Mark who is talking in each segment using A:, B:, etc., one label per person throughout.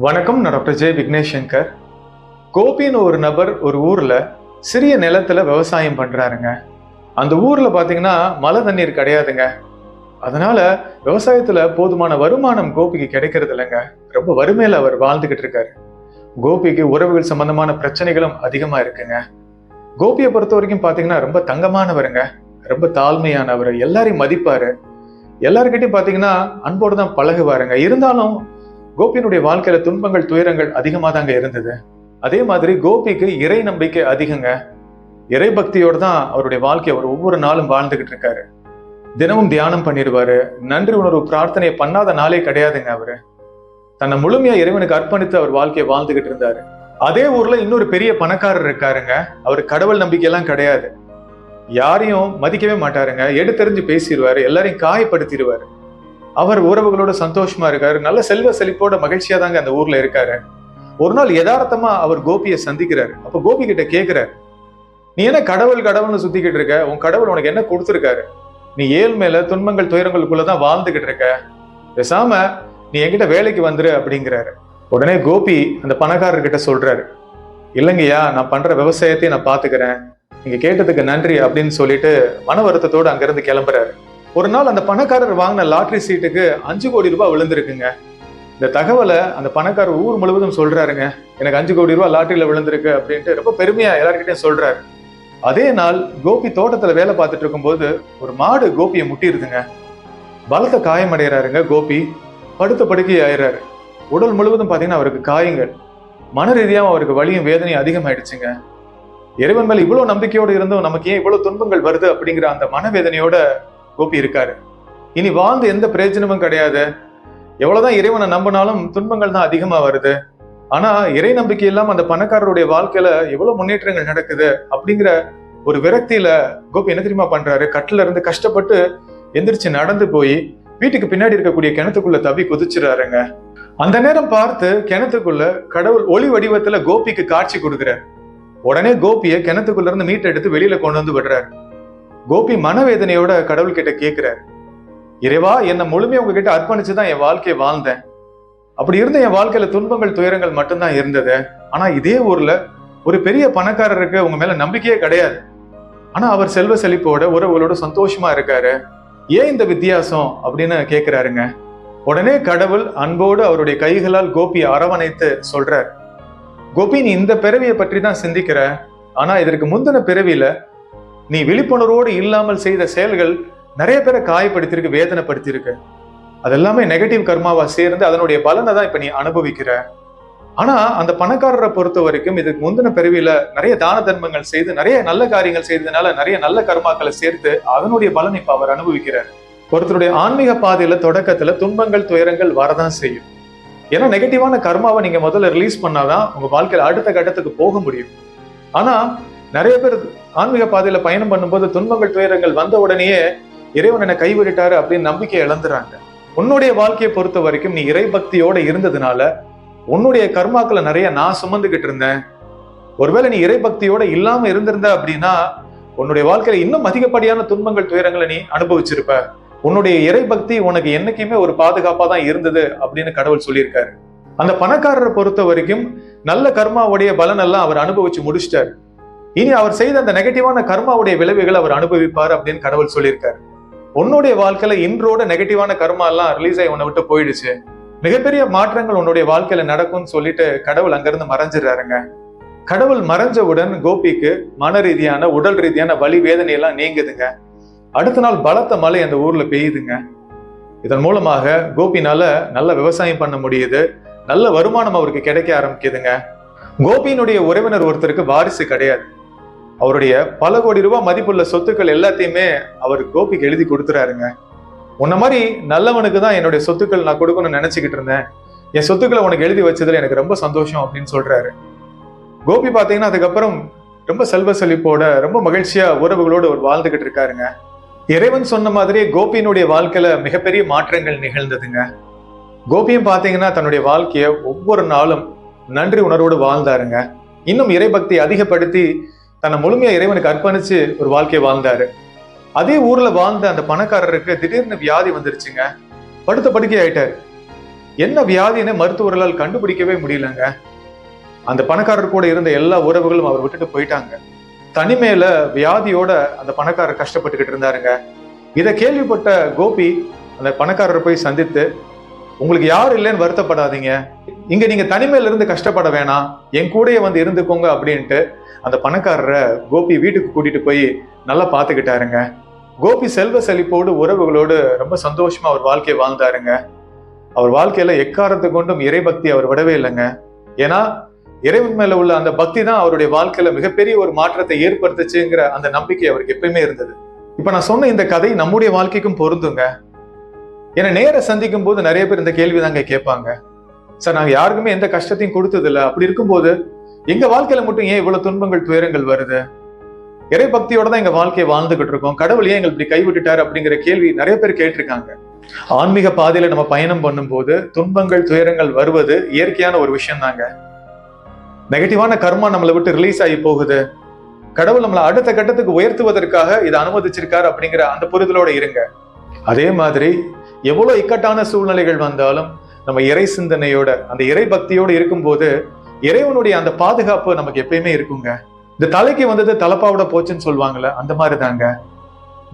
A: வணக்கம் நான் டாக்டர் ஜெய் விக்னேஷ் சங்கர் கோபின்னு ஒரு நபர் ஒரு ஊரில் சிறிய நிலத்தில் விவசாயம் பண்ணுறாருங்க அந்த ஊரில் பார்த்தீங்கன்னா மழை தண்ணீர் கிடையாதுங்க. அதனால விவசாயத்தில் போதுமான வருமானம் கோபிக்கு கிடைக்கிறது இல்லைங்க. ரொம்ப வறுமையில் அவர் வாழ்ந்துக்கிட்டு இருக்காரு. கோபிக்கு உறவுகள் சம்பந்தமான பிரச்சனைகளும் அதிகமாக இருக்குங்க. கோபியை பொறுத்த வரைக்கும் பார்த்தீங்கன்னா ரொம்ப தங்கமானவருங்க. ரொம்ப தாழ்மையானவர். எல்லாரையும் மதிப்பார். எல்லாருக்கிட்டையும் பார்த்தீங்கன்னா அன்போடு தான் பழகுவாருங்க. இருந்தாலும் கோபியினுடைய வாழ்க்கையில துன்பங்கள் துயரங்கள் அதிகமா தாங்க இருந்தது. அதே மாதிரி கோபிக்கு இறை நம்பிக்கை அதிகங்க. இறை பக்தியோட தான் அவருடைய வாழ்க்கையை அவர் ஒவ்வொரு நாளும் வாழ்ந்துகிட்டு இருக்காரு. தினமும் தியானம் பண்ணிடுவாரு. நன்றி உணர்வு பிரார்த்தனையை பண்ணாத நாளே கிடையாதுங்க அவரு. தன்னை முழுமையா இறைவனுக்கு அர்ப்பணித்து அவர் வாழ்க்கையை வாழ்ந்துகிட்டு இருந்தாரு. அதே ஊர்ல இன்னொரு பெரிய பணக்காரர் இருக்காருங்க. அவர் கடவுள் நம்பிக்கையெல்லாம் கிடையாது. யாரையும் மதிக்கவே மாட்டாருங்க. எடுத்தெறிஞ்சு பேசிடுவாரு. எல்லாரையும் காயப்படுத்திடுவாரு. அவர் உறவுகளோட சந்தோஷமா இருக்காரு. நல்ல செல்வ செழிப்போட மகிழ்ச்சியா தாங்க அந்த ஊர்ல இருக்காரு. ஒரு நாள் யதார்த்தமா அவர் கோபியை சந்திக்கிறாரு. அப்ப கோபி கிட்ட கேக்குறாரு. நீ என்ன கடவுள் கடவுள்னு சுத்திக்கிட்டு இருக்க? உன் கடவுள் உனக்கு என்ன கொடுத்துருக்காரு? நீ ஏழ்மையில துன்பங்கள் துயரங்களுக்குள்ளதான் வாழ்ந்துகிட்டு இருக்க. பேசாம நீ என்கிட்ட வேலைக்கு வந்துரு அப்படிங்கிறாரு. உடனே கோபி அந்த பணக்காரர்கிட்ட சொல்றாரு. இல்லைங்கய்யா நான் பண்ற விவசாயத்தையும் நான் பாத்துக்கிறேன். நீங்க கேட்டதுக்கு நன்றி அப்படின்னு சொல்லிட்டு மன வருத்தத்தோடு அங்கிருந்து கிளம்புறாரு. ஒரு நாள் அந்த பணக்காரர் வாங்கின லாட்ரி சீட்டுக்கு அஞ்சு கோடி ரூபாய் விழுந்திருக்குங்க. இந்த தகவலை அந்த பணக்காரர் ஊர் முழுவதும் சொல்றாருங்க. எனக்கு அஞ்சு கோடி ரூபாய் லாட்டரியில விழுந்திருக்கு அப்படின்ட்டு ரொம்ப பெருமையா எல்லார்கிட்டயும் சொல்றாரு. அதே நாள் கோபி தோட்டத்துல வேலை பார்த்துட்டு இருக்கும்போது ஒரு மாடு கோபியை முட்டிடுதுங்க பலத்த காயமடைகிறாருங்க கோபி. படுத்த படுக்கை ஆயிடுறாரு உடல் முழுவதும் பார்த்தீங்கன்னா அவருக்கு காயங்கள். மன ரீதியாகவும் அவருக்கு வலியும் வேதனையும் அதிகமாயிடுச்சுங்க. இறைவன் மேல இவ்வளவு நம்பிக்கையோடு இருந்தும் நமக்கு ஏன் இவ்வளவு துன்பங்கள் வருது அப்படிங்கிற அந்த மனவேதனையோட கோபி இருக்காரு. இனி வாழ்ந்து எந்த பிரயோஜனமும் கிடையாது. எவ்வளவுதான் இறைவனை நம்பினாலும் துன்பங்கள் தான் அதிகமா வருது. ஆனா இறை நம்பிக்கை இல்லாம அந்த பணக்காரருடைய வாழ்க்கையில எவ்வளவு முன்னேற்றங்கள் நடக்குது அப்படிங்கிற ஒரு விரக்தியில கோபி என்ன தெரியுமா பண்றாரு? கட்டுல இருந்து கஷ்டப்பட்டு எந்திரிச்சு நடந்து போய் வீட்டுக்கு பின்னாடி இருக்கக்கூடிய கிணத்துக்குள்ள தவி குதிச்சிடறாருங்க அந்த நேரம் பார்த்து கிணத்துக்குள்ள கடவுள் ஒளி வடிவத்துல கோபிக்கு காட்சி கொடுக்குறாரு. உடனே கோபியை கிணத்துக்குள்ள இருந்து மீட்டை எடுத்து வெளியில கொண்டு வந்து விடுறாரு. கோபி மனவேதனையோட கடவுள் கிட்ட கேக்குறாரு. இறைவா என்னை முழுமையை உங்ககிட்ட அர்ப்பணிச்சுதான் என் வாழ்க்கையை வாழ்ந்தேன். அப்படி இருந்த என் வாழ்க்கையில துன்பங்கள் துயரங்கள் மட்டும்தான் இருந்தது. ஆனா இதே ஊர்ல ஒரு பெரிய பணக்காரருக்கு உங்க மேல நம்பிக்கையே கிடையாது. ஆனா அவர் செல்வ செழிப்போட உறவுகளோட சந்தோஷமா இருக்காரு. ஏன் இந்த வித்தியாசம் அப்படின்னு கேட்கிறாருங்க உடனே கடவுள் அன்போடு அவருடைய கைகளால் கோபியை அரவணைத்து சொல்றார். கோபி நீ இந்த பிறவியை பற்றி தான் சிந்திக்கிற. ஆனா இதற்கு முந்தின பிறவியில நீ விழிப்புணர்வோடு இல்லாமல் செய்த செயல்கள் நிறைய பேரை காயப்படுத்தியிருக்கு வேதனைப்படுத்தியிருக்கு. அதெல்லாமே நெகட்டிவ் கர்மாவா சேர்ந்து அதனுடைய பலனை தான் இப்ப நீ அனுபவிக்கிற. ஆனா அந்த பணக்காரரை பொறுத்த வரைக்கும் இதுக்கு முந்தின பிறவியில நிறைய தான தர்மங்கள் செய்து நிறைய நல்ல காரியங்கள் செய்ததுனால நிறைய நல்ல கர்மாக்களை சேர்த்து அதனுடைய பலன் இப்ப அவர் அனுபவிக்கிறார். ஒருத்தருடைய ஆன்மீக பாதையில தொடக்கத்துல துன்பங்கள் துயரங்கள் வரதான் செய்யும். ஏன்னா நெகட்டிவான கர்மாவை நீங்க முதல்ல ரிலீஸ் பண்ணாதான் உங்க வாழ்க்கையில அடுத்த கட்டத்துக்கு போக முடியும். ஆனா நிறைய பேர் ஆன்மீக பாதையில பயணம் பண்ணும்போது துன்பங்கள் துயரங்கள் வந்த உடனேயே இறைவன் என்னை கைவிட்டாரு அப்படின்னு நம்பிக்கை இழந்துறாங்க. உன்னுடைய வாழ்க்கையை பொறுத்த வரைக்கும் நீ இறை பக்தியோட இருந்ததுனால உன்னுடைய கர்மாக்களை நிறைய நான் சுமந்துகிட்டு இருந்தேன். ஒருவேளை நீ இறை பக்தியோட இல்லாம இருந்திருந்த அப்படின்னா உன்னுடைய வாழ்க்கையில இன்னும் அதிகப்படியான துன்பங்கள் துயரங்களை நீ அனுபவிச்சிருப்ப. உன்னுடைய இறை பக்தி உனக்கு என்னைக்குமே ஒரு பாதுகாப்பா தான் இருந்தது அப்படின்னு கடவுள் சொல்லியிருக்காரு. அந்த பணக்காரரை பொறுத்த வரைக்கும் நல்ல கர்மாவுடைய பலனெல்லாம் அவர் அனுபவிச்சு முடிச்சிட்டாரு. இனி அவர் செய்த அந்த நெகட்டிவான கர்மாவுடைய விளைவுகளை அவர் அனுபவிப்பார் அப்படின்னு கடவுள் சொல்லியிருக்காரு. உன்னுடைய வாழ்க்கையில இன்றோட நெகட்டிவான கர்மா எல்லாம் ரிலீஸ் ஆகி உன்னை விட்டு போயிடுச்சு. மிகப்பெரிய மாற்றங்கள் உன்னுடைய வாழ்க்கையில நடக்கும்னு சொல்லிட்டு கடவுள் அங்கிருந்து மறைஞ்சிடுறாருங்க. கடவுள் மறைஞ்சவுடன் கோபிக்கு மன ரீதியான உடல் ரீதியான வலி வேதனை எல்லாம் நீங்குதுங்க. அடுத்த நாள் பலத்த மழை அந்த ஊர்ல பெய்யுதுங்க. இதன் மூலமாக கோபினால நல்ல விவசாயம் பண்ண முடியுது. நல்ல வருமானம் அவருக்கு கிடைக்க ஆரம்பிக்குதுங்க. கோபியினுடைய உறவினர் ஒருத்தருக்கு வாரிசு கிடையாது. அவருடைய பல கோடி ரூபாய் மதிப்புள்ள சொத்துக்கள் எல்லாத்தையுமே அவர் கோபிக்கு எழுதி கொடுத்துறாருங்க. உன்ன மாதிரி நல்லவனுக்கு தான் என்னுடைய சொத்துக்கள் நான் கொடுக்கணும்னு நினைச்சுக்கிட்டு இருந்தேன். என் சொத்துக்களை உனக்கு எழுதி வச்சதுல எனக்கு ரொம்ப சந்தோஷம் அப்படின்னு சொல்றாரு. கோபி பார்த்தீங்கன்னா அதுக்கப்புறம் ரொம்ப செல்வ செழிப்போட ரொம்ப மகிழ்ச்சியா உறவுகளோடு அவர் வாழ்ந்துகிட்டு இருக்காருங்க. இறைவன் சொன்ன மாதிரியே கோபியினுடைய வாழ்க்கையில மிகப்பெரிய மாற்றங்கள் நிகழ்ந்ததுங்க. கோபியும் பார்த்தீங்கன்னா தன்னுடைய வாழ்க்கைய ஒவ்வொரு நாளும் நன்றி உணர்வோடு வாழ்ந்தாருங்க. இன்னும் இறைபக்தி அதிகப்படுத்தி தன்னை முழுமையா இறைவனுக்கு அர்ப்பணிச்சு ஒரு வாழ்க்கையை வாழ்ந்தாரு. அதே ஊர்ல வாழ்ந்த அந்த பணக்காரருக்கு திடீர்னு வியாதி வந்துருச்சுங்க. படுத்த படுக்கை ஆயிட்டாரு. என்ன வியாதின்னு மருத்துவர்களால் கண்டுபிடிக்கவே முடியலங்க. அந்த பணக்காரர் கூட இருந்த எல்லா உறவுகளும் அவர் விட்டுட்டு போயிட்டாங்க. தனிமையில வியாதியோட அந்த பணக்காரர் கஷ்டப்பட்டுக்கிட்டு இருந்தாருங்க. இதை கேள்விப்பட்ட கோபி அந்த பணக்காரரை போய் சந்தித்து உங்களுக்கு யாரும் இல்லைன்னு வருத்தப்படாதீங்க. இங்க நீங்க தனிமையில இருந்து கஷ்டப்பட வேணாம். என் கூடயே வந்து இருந்துக்கோங்க அப்படின்ட்டு அந்த பணக்காரரை கோபி வீட்டுக்கு கூட்டிட்டு போய் நல்லா பார்த்துக்கிட்டாருங்க. கோபி செல்வ செழிப்போடு உறவுகளோடு ரொம்ப சந்தோஷமா அவர் வாழ்க்கையை வாழ்ந்தாருங்க. அவர் வாழ்க்கையில எக்காரத்தை கொண்டும் இறைபக்தி அவர் விடவே இல்லைங்க. ஏன்னா இறைவன் மேல உள்ள அந்த பக்தி தான் அவருடைய வாழ்க்கையில மிகப்பெரிய ஒரு மாற்றத்தை ஏற்படுத்துச்சுங்கிற அந்த நம்பிக்கை அவருக்கு எப்பயுமே இருந்தது. இப்ப நான் சொன்ன இந்த கதை நம்முடைய வாழ்க்கைக்கும் பொருந்துங்க. என்னை நேர சந்திக்கும் போது நிறைய பேர் இந்த கேள்வி தாங்க கேட்பாங்க. சார் நாங்க யாருக்குமே எந்த கஷ்டத்தையும் கொடுத்தது இல்ல அப்படி இருக்கும்போது எங்க வாழ்க்கையில மட்டும் ஏன் இவ்வளவு துன்பங்கள் துயரங்கள் வருது? இறை பக்தியோட தான் எங்க வாழ்க்கையை வாழ்ந்துகிட்டு இருக்கோம். கடவுள் ஏன் எங்களை இப்படி கைவிட்டுட்டாரு அப்படிங்கிற கேள்வி நிறைய பேர் கேட்டிருக்காங்க. ஆன்மீக பாதையில நம்ம பயணம் பண்ணும்போது துன்பங்கள் துயரங்கள் வருவது இயற்கையான ஒரு விஷயம் தாங்க. நெகட்டிவான கர்மா நம்மளை விட்டு ரிலீஸ் ஆகி போகுது. கடவுள் நம்மளை அடுத்த கட்டத்துக்கு உயர்த்துவதற்காக இதை அனுமதிச்சிருக்காரு அப்படிங்கிற அந்த புரிதலோட இருங்க. அதே மாதிரி எவ்வளவு இக்கட்டான சூழ்நிலைகள் வந்தாலும் நம்ம இறை சிந்தனையோட அந்த இறை பக்தியோடு இருக்கும்போது இறைவனுடைய அந்த பாதுகாப்பு நமக்கு எப்பயுமே இருக்குங்க. இந்த தலைக்கு வந்தது தலப்பாவோட போச்சுன்னு சொல்லுவாங்கல்ல அந்த மாதிரி தாங்க.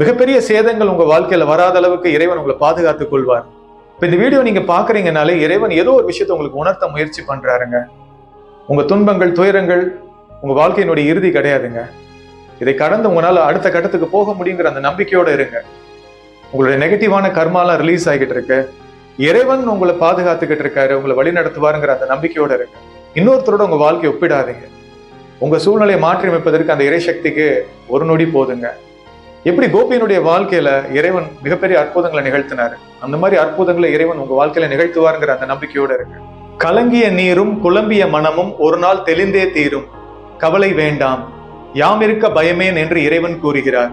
A: மிகப்பெரிய சேதங்கள் உங்க வாழ்க்கையில வராத அளவுக்கு இறைவன் உங்களை பாதுகாத்துக் கொள்வார். இப்ப இந்த வீடியோ நீங்க பாக்குறீங்கனாலே இறைவன் ஏதோ ஒரு விஷயத்தை உங்களுக்கு உணர்த்த முயற்சி பண்றாருங்க. உங்க துன்பங்கள் துயரங்கள் உங்க வாழ்க்கையினுடைய இறுதி கிடையாதுங்க. இதை கடந்து உங்களால அடுத்த கட்டத்துக்கு போக முடியுங்கிற அந்த நம்பிக்கையோட இருங்க. உங்களுடைய நெகட்டிவான கர்மாலாம் ரிலீஸ் ஆகிட்டு இருக்கு. இறைவன் உங்களை பாதுகாத்துக்கிட்டு இருக்காரு உங்களை வழி நடத்துவாருங்கிற அந்த நம்பிக்கையோட இருக்கு இன்னொருத்தரோட உங்க வாழ்க்கையை ஒப்பிடாதீங்க. உங்க சூழ்நிலையை மாற்றி அமைப்பதற்கு அந்த இறைசக்திக்கு ஒரு நொடி போதுங்க. எப்படி கோபியினுடைய வாழ்க்கையில இறைவன் மிகப்பெரிய அற்புதங்களை நிகழ்த்தினாரு? அந்த மாதிரி அற்புதங்களை இறைவன் உங்க வாழ்க்கையில நிகழ்த்துவாருங்கிற அந்த நம்பிக்கையோட இருக்கு கலங்கிய நீரும் குழம்பிய மனமும் ஒரு நாள் தெளிந்தே தீரும். கவலை வேண்டாம். யாம் இருக்க பயமேன் என்று இறைவன் கூறுகிறார்.